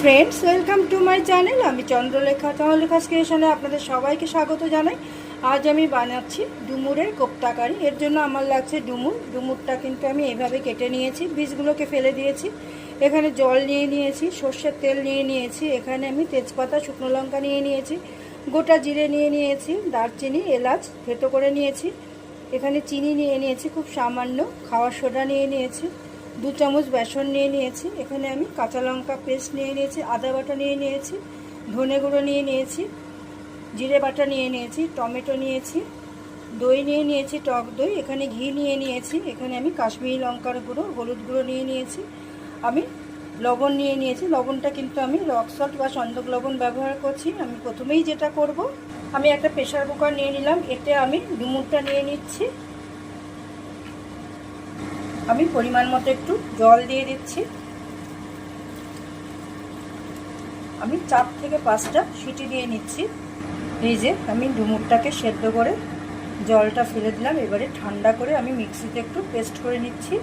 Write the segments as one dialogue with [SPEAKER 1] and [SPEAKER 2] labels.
[SPEAKER 1] Friends welcome to my channel আমি চন্দ্রলেখা চন্দ্রলেখা স্টেশনে আপনাদের সবাইকে স্বাগত জানাই। আজ আমি বানাচ্ছি ডুমুরের কোপ্তাকারি এর জন্য আমার লাগছে ডুমুর। ডুমুরটা কিন্তু আমি এইভাবে কেটে নিয়েছি, বীজগুলোকে ফেলে দিয়েছি। এখানে জল নিয়ে নিয়েছি, সর্ষের তেল নিয়ে নিয়েছি, এখানে আমি তেজপাতা, শুকনো লঙ্কা নিয়ে নিয়েছি, গোটা জিরে নিয়ে নিয়েছি, দারচিনি, এলাচ ভেতো করে নিয়েছি। এখানে চিনি নিয়ে নিয়েছি, খুব সামান্য, খাওয়ার সোডা নিয়ে নিয়েছি। দু চামচ বেসন নিয়ে নিয়েছি। এখানে আমি কাঁচা লঙ্কা পেস্ট নিয়ে নিয়েছি, আদা বাটা নিয়ে নিয়েছি, ধনে গুঁড়ো নিয়ে নিয়েছি, জিরে বাটা নিয়ে নিয়েছি, টমেটো নিয়েছি, দই নিয়ে নিয়েছি, টক দই, এখানে ঘি নিয়ে নিয়েছি, এখানে আমি কাশ্মীরি লঙ্কার গুঁড়ো, হলুদ গুঁড়ো নিয়ে নিয়েছি, আমি লবণ নিয়ে নিয়েছি। লবণটা কিন্তু আমি রক সল্ট বা সন্দক লবণ ব্যবহার করছি। আমি প্রথমেই যেটা করব, আমি একটা প্রেশার কুকার নিয়ে নিলাম, এতে আমি ডুমুরটা নিয়ে নিচ্ছি। আমি পরিমাণ মতো একটু জল দিয়ে দিচ্ছি। আমি চার থেকে পাঁচটা সিটি দিয়ে নিচ্ছি। এই যে আমি ডুমুরটাকে সেদ্ধ করে জলটা ফেলে দিলাম। এবারে ঠান্ডা করে আমি মিক্সিতে একটু পেস্ট করে নিচ্ছি।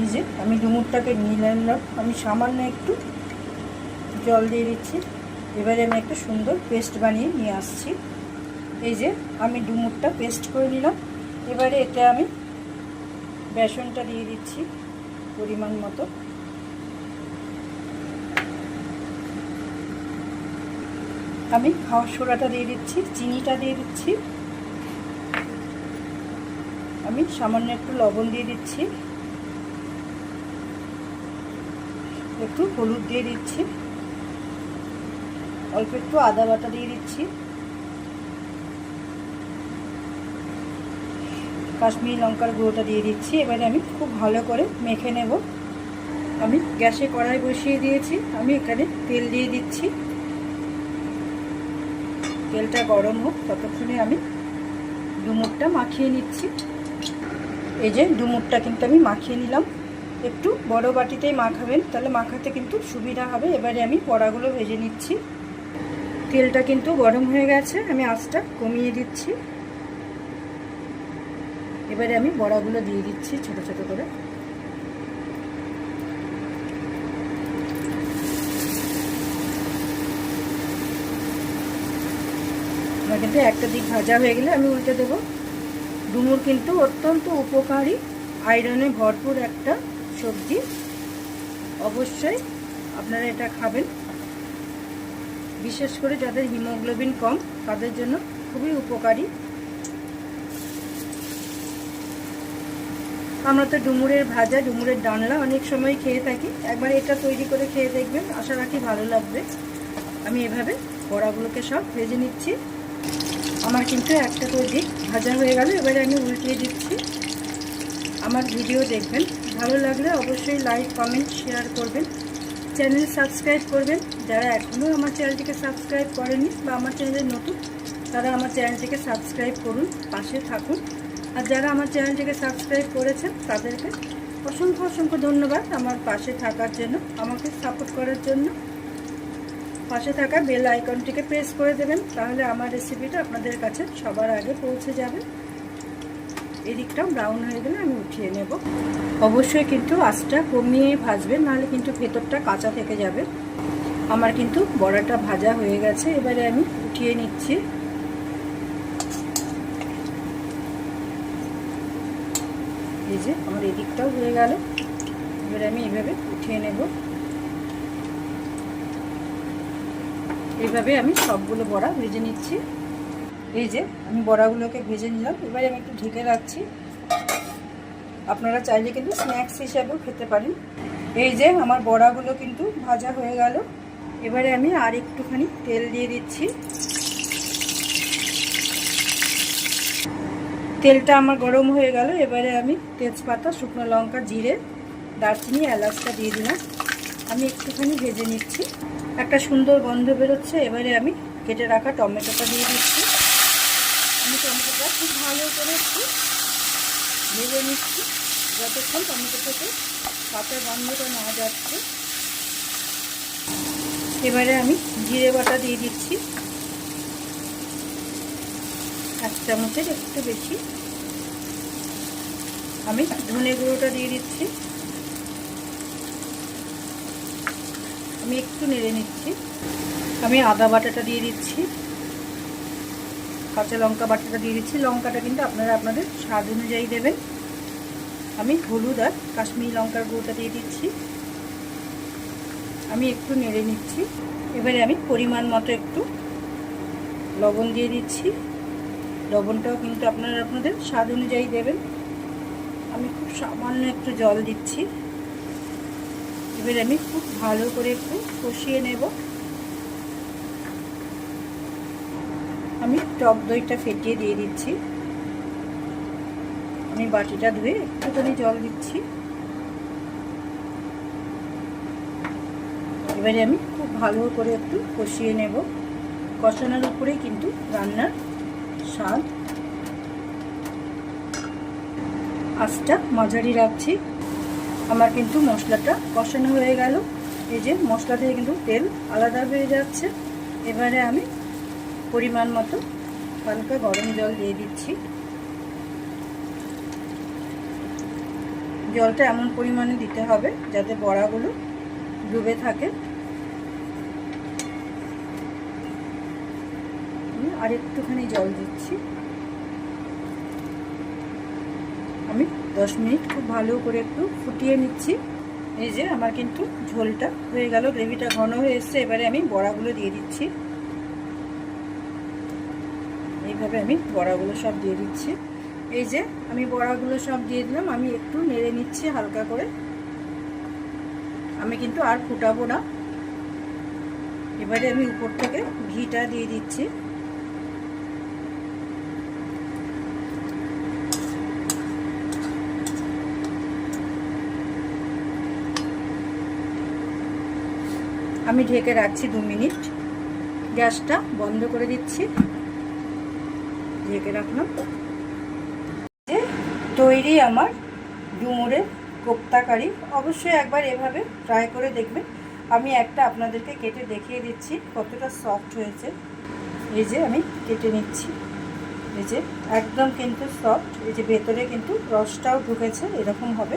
[SPEAKER 1] এই যে আমি ডুমুরটাকে নিয়ে নিলাম আমি সামান্য একটু জল দিয়ে দিচ্ছি। এবারে আমি একটা সুন্দর পেস্ট বানিয়ে নিয়ে আসছি। এই যে আমি ডুমুরটা পেস্ট করে নিলাম। এবারে এতে আমি বেসনটা দিয়ে দিচ্ছি পরিমাণ মতো। আমি খাওয়ার সোডাটা দিয়ে দিচ্ছি, চিনিটা দিয়ে দিচ্ছি। আমি সামান্য একটু লবণ দিয়ে দিচ্ছি। একটু হলুদ দিয়ে দিচ্ছি। অল্প একটু আদা বাটা দিয়ে দিচ্ছি। কাশ্মীরি লঙ্কার গুঁড়োটা দিয়ে দিচ্ছি। এবারে আমি খুব ভালো করে মেখে নেব। আমি গ্যাসে কড়াই বসিয়ে দিয়েছি। আমি এখানে তেল দিয়ে দিচ্ছি। তেলটা গরম হোক, ততক্ষণে আমি ডুমুরটা মাখিয়ে নিচ্ছি। এই যে ডুমুরটা কিন্তু আমি মাখিয়ে নিলাম। একটু বড় বাটিতেই মাখাবেন, তাহলে মাখাতে কিন্তু সুবিধা হবে। এবারে আমি পড়াগুলো ভেজে নিচ্ছি। তেলটা কিন্তু গরম হয়ে গেছে। আমি আঁচটা কমিয়ে দিচ্ছি। এবারে আমি বড়াগুলো দিয়ে দিচ্ছি ছোট ছোট করে। আমার কিন্তু একটা দিক ভাজা হয়ে গেলে আমি উল্টে দেবো। ডুমুর কিন্তু অত্যন্ত উপকারী, আয়রনে ভরপুর একটা সবজি। অবশ্যই আপনারা এটা খাবেন। বিশেষ করে যাদের হিমোগ্লোবিন কম, তাদের জন্য খুবই উপকারী। আমরা তো ডুমুরের ভাজা, ডুমুরের ডানলা অনেক সময় খেয়ে থাকি। একবার এটা তৈরি করে খেয়ে দেখবেন, আশা রাখি ভালো লাগবে। আমি এভাবে বড়াগুলোকে সব ভেজে নিচ্ছি। আমার কিন্তু একটা তো দিক ভাজা হয়ে গেল, এবারে আমি উল্টিয়ে দিচ্ছি। আমার ভিডিও দেখবেন, ভালো লাগলে অবশ্যই লাইক কমেন্ট শেয়ার করবেন। চ্যানেল সাবস্ক্রাইব করবেন। যারা এখনও আমার চ্যানেলটিকে সাবস্ক্রাইব করেনি বা আমার চ্যানেলে নতুন, তারা আমার চ্যানেলটিকে সাবস্ক্রাইব করুন, পাশে থাকুন। আর যারা আমার চ্যানেলটিকে সাবস্ক্রাইব করেছেন, তাদেরকে অসংখ্য অসংখ্য ধন্যবাদ আমার পাশে থাকার জন্য, আমাকে সাপোর্ট করার জন্য। পাশে থাকা বেল আইকনটিকে প্রেস করে দেবেন, তাহলে আমার রেসিপিটা আপনাদের কাছে সবার আগে পৌঁছে যাবে। এদিকটাও ব্রাউন হয়ে গেলে আমি উঠিয়ে নেব। অবশ্যই কিন্তু আঁচটা কমিয়ে ভাজবেন, নাহলে কিন্তু ভেতরটা কাঁচা থেকে যাবে। আমার কিন্তু বড়াটা ভাজা হয়ে গেছে, এবারে আমি উঠিয়ে নিচ্ছি। যে আমার এদিকটাও হয়ে গেল। এবারে আমি এইভাবে উঠিয়ে নেব। এইভাবে আমি সবগুলো বড়া ভেজে নিচ্ছি। এই যে, আমি বড়াগুলোকে ভেজে নিলাম। এবারে আমি একটু ঢেকে রাখছি। আপনারা চাইলে কিন্তু স্ন্যাক্স হিসাবেও খেতে পারেন। এই যে, আমার বড়াগুলো কিন্তু ভাজা হয়ে গেল। এবারে আমি আর একটুখানি তেল দিয়ে দিচ্ছি। তেলটা আমার গরম হয়ে গেল, এবারে আমি তেজপাতা, শুকনো লঙ্কা, জিরে, দারচিনি, এলাচটা দিয়ে দিলাম। আমি একটুখানি ভেজে নিচ্ছি। একটা সুন্দর গন্ধ বেরোচ্ছে, এবারে আমি কেটে রাখা টমেটোটা দিয়ে দিচ্ছি। আমি টমেটোটা খুব ভালো করে একটু ভেজে নিচ্ছি, যতক্ষণ টমেটো থেকে কাঁচা গন্ধটা না যাচ্ছে। এবারে আমি জিরে বাটা দিয়ে দিচ্ছি। এক চামচের একটু বেশি। আমি ধনে গুঁড়োটা দিয়ে দিচ্ছি। আমি একটু নেড়ে নিচ্ছি। আমি আদা বাটাটা দিয়ে দিচ্ছি। কাঁচা লঙ্কা বাটাটা দিয়ে দিচ্ছি। লঙ্কাটা কিন্তু আপনারা আপনাদের স্বাদ অনুযায়ী দেবেন। আমি হলুদ আর কাশ্মীরি লঙ্কার গুঁড়োটা দিয়ে দিচ্ছি। আমি একটু নেড়ে নিচ্ছি। এবারে আমি পরিমাণ মতো একটু লবণ দিয়ে দিচ্ছি। লবণটাও কিন্তু আপনারা আপনাদের স্বাদ অনুযায়ী দেবেন। আমি খুব সামান্য একটু জল দিচ্ছি। এবারে আমি খুব ভালো করে একটু কষিয়ে নেব। আমি টক দইটা ফেটিয়ে দিয়ে দিচ্ছি। আমি বাটিটা ধুয়ে একটুখানি জল দিচ্ছি। এবারে আমি খুব ভালো করে একটু কষিয়ে নেব। কষানোর উপরেই কিন্তু রান্নার স্বাদ। আঁচটা মাঝারি রাখছি। আমার কিন্তু মশলাটা কষানো হয়ে গেল। এই যে মশলা থেকে কিন্তু তেল আলাদা হয়ে যাচ্ছে। এবারে আমি পরিমাণ মতো হালকা গরম জল দিয়ে দিচ্ছি। জলটা এমন পরিমাণে দিতে হবে যাতে বড়াগুলো ডুবে থাকে। আর একটুখানি জল দিচ্ছি। আমি দশ মিনিট খুব ভালো করে একটু ফুটিয়ে নিচ্ছি। এই যে আমার কিন্তু ঝোলটা হয়ে গেল, গ্রেভিটা ঘন হয়ে এসছে, এবারে আমি বড়াগুলো দিয়ে দিচ্ছি। এইভাবে আমি বড়াগুলো সব দিয়ে দিচ্ছি। এই যে আমি বড়াগুলো সব দিয়ে দিলাম, আমি একটু নেড়ে নিচ্ছি হালকা করে। আমি কিন্তু আর ফুটাবো না। এবারে আমি উপর থেকে ঘিটা দিয়ে দিচ্ছি। আমি ঢেকে রাখছি দু মিনিট। গ্যাসটা বন্ধ করে দিচ্ছি। ঢেকে রাখলাম। তৈরি আমার ডুমুরের কোপ্তা কারি অবশ্যই একবার এভাবে ট্রাই করে দেখবেন। আমি একটা আপনাদেরকে কেটে দেখিয়ে দিচ্ছি কতটা সফট হয়েছে। এই যে আমি কেটে নিচ্ছি। এই যে একদম কিন্তু সফট এই যে ভেতরে কিন্তু রসটাও ঢুকেছে, এরকম হবে।